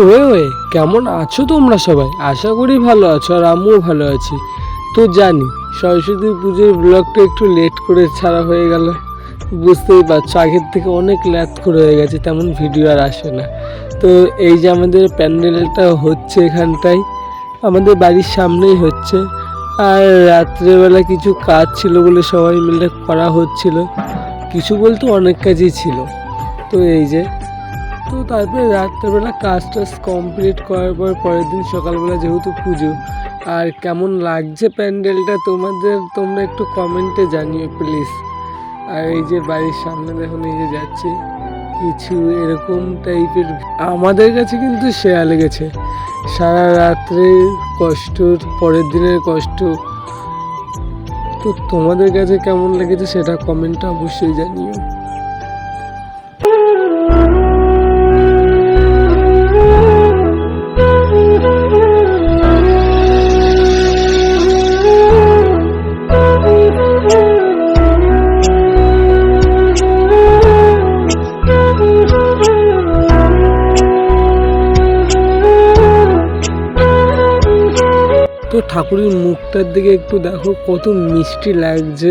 Way way, কেমন আছো তোমরা সবাই? আশা করি ভালো আছো আর আমিও ভালো আছি। তো জানি, সরস্বতী পুজোর ব্লগটা একটু লেট করে ছাড়া হয়ে গেল। বুঝতেই পারছ, আগের থেকে অনেক ল্যাথ করে হয়ে গেছে, তেমন ভিডিও আর আসে না। তো এই যে আমাদের প্যান্ডেলটা হচ্ছে এখানটায়, আমাদের বাড়ির সামনেই হচ্ছে। আর রাত্রেবেলা কিছু কাজ ছিল বলে সবাই মিলে করা হচ্ছিল। কিছু বলতে অনেক কাজই ছিল। তো এই যে তো তারপরে রাত্রেবেলা কাজ টাজ কমপ্লিট করার পর পরের দিন সকালবেলা যেহেতু পুজো, আর কেমন লাগছে প্যান্ডেলটা তোমাদের, তোমরা একটু কমেন্টে জানিও প্লিজ আর এই যে বাড়ির সামনে দেখুন, এই যে যাচ্ছি, কিছু এরকম টাইপের আমাদের কাছে কিন্তু সেরা লেগেছে। সারা রাত্রে কষ্ট, পরের দিনের কষ্ট। তো তোমাদের কাছে কেমন লেগেছে সেটা কমেন্টটা অবশ্যই জানিও। ঠাকুরের মুখটার দিকে একটু দেখো, কত মিষ্টি লাগছে।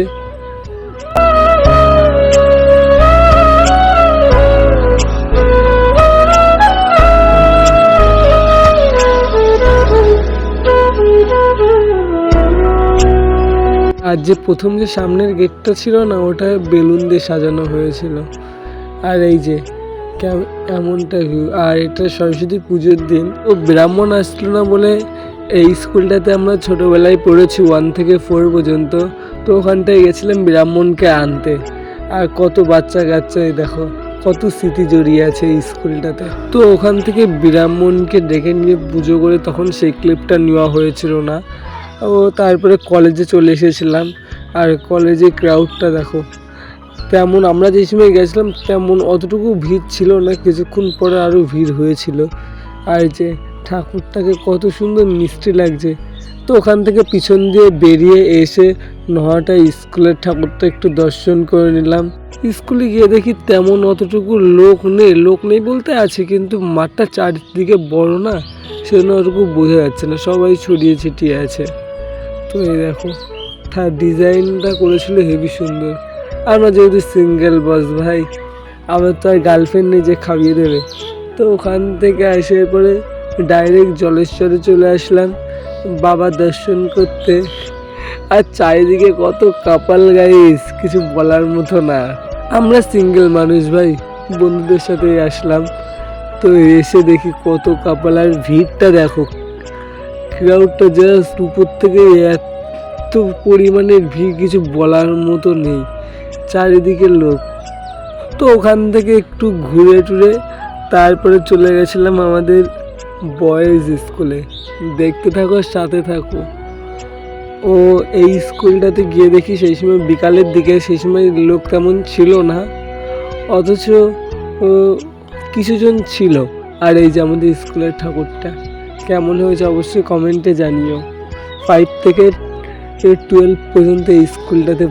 আর যে প্রথম যে সামনের গেটটা ছিল না, ওটা বেলুন দিয়ে সাজানো হয়েছিল। আর এই যে এমনটা ভিউ আর এটা সরস্বতী পুজোর দিন। তো ব্রাহ্মণ আসলো না বলে এই স্কুলটাতে আমরা ছোটোবেলায় পড়েছি ওয়ান থেকে ফোর পর্যন্ত। তো ওখানটায় গেছিলাম ব্রাহ্মণকে আনতে। আর কত বাচ্চা কাচ্চা দেখো, কত স্মৃতি জড়িয়ে আছে এই স্কুলটাতে। তো ওখান থেকে ব্রাহ্মণকে ডেকে নিয়ে পুজো করে তখন সেই ক্লিপটা নেওয়া হয়েছিল না। ও তারপরে কলেজে চলে এসেছিলাম। আর কলেজে ক্রাউডটা দেখো, তেমন আমরা যে সময় গেছিলাম তেমন অতটুকু ভিড় ছিল না, কিছুক্ষণ পরে আরও ভিড় হয়েছিল। আর যে ঠাকুরটাকে কত সুন্দর মিষ্টি লাগছে। তো ওখান থেকে পিছন দিয়ে বেরিয়ে এসে নহাটা স্কুলের ঠাকুরটা একটু দর্শন করে নিলাম। স্কুলে গিয়ে দেখি তেমন অতটুকু লোক নেই। লোক নেই বলতে আছে, কিন্তু মাঠটা চারিদিকে বড় না, সেজন্য অতটুকু বোঝা যাচ্ছে না। সবাই ছড়িয়ে ছিটিয়ে আছে। তো এই দেখো, তার ডিজাইনটা করেছিল হেভি সুন্দর। আমরা যেহেতু সিঙ্গেল বস ভাই, আমার তো আর গার্লফ্রেন্ড নেই যে খাইয়ে দেবে। তো ওখান থেকে এসে পরে ডাইরেক্ট জলেশ্বরে চলে আসলাম, বাবা দর্শন করতে। আর চারিদিকে কত কাপাল গাইস, কিছু বলার মতো না। আমরা সিঙ্গেল মানুষ ভাই, বন্ধুদের সাথে আসলাম। তো এসে দেখি কত কাপাল, আর ভিড়টা দেখো। ক্রাউডটা জাস্ট উপর থেকে এত পরিমাণের ভিড়, কিছু বলার মতো নেই। চারিদিকে লোক। তো ওখান থেকে একটু ঘুরে টুরে তারপরে চলে গেছিলাম আমাদের বয়েজ স্কুলে দেখতে থাকো, সাথে থাকো। ও এই স্কুলটাতে গিয়ে দেখি সেই সময় বিকালের দিকে সেই সময় লোক তেমন ছিল না। অথচ ও কিছুজন ছিল। আর এই যে আমাদের স্কুলের ঠাকুরটা, কেমন হয়েছে অবশ্যই কমেন্টে জানিও। ফাইভ থেকে টুয়েলভ পর্যন্ত এই স্কুলটাতে